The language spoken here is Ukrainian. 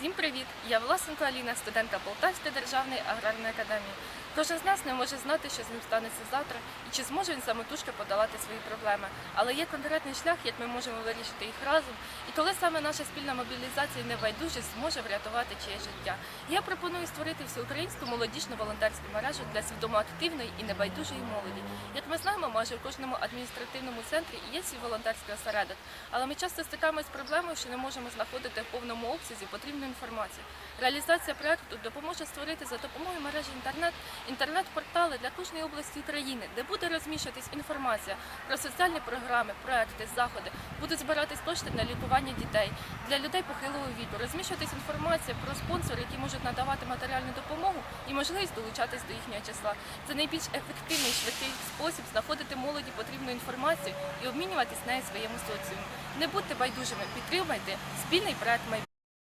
Всім привіт! Я Власенко Аліна, студентка Полтавської державної аграрної академії. Кожен з нас не може знати, що з ним станеться завтра, і чи зможе він самотужки подолати свої проблеми. Але є конкретний шлях, як ми можемо вирішити їх разом, і коли саме наша спільна мобілізація і небайдужість зможе врятувати чиє життя. Я пропоную створити всеукраїнську молодіжну волонтерську мережу для свідомо активної і небайдужої молоді. Як ми знаємо, майже в кожному адміністративному центрі є свій волонтерський осередок, але ми часто стикаємося з проблемою, що не можемо знаходити в повному обсязі потрібну інформацію. Реалізація проекту допоможе створити за допомогою мережі інтернет інтернет-портали для кожної області України, де буде розміщуватись інформація про соціальні програми, проекти, заходи, будуть збиратись кошти на лікування дітей для людей похилого віку, розміщуватись інформація про спонсори, які можуть надавати матеріальну допомогу і можливість долучатись до їхнього числа. Це найбільш ефективний швидкий спосіб знаходити молоді потрібну інформацію і обмінюватись нею своєму соціумі. Не будьте байдужими, підтримайте спільний проект майбутнього.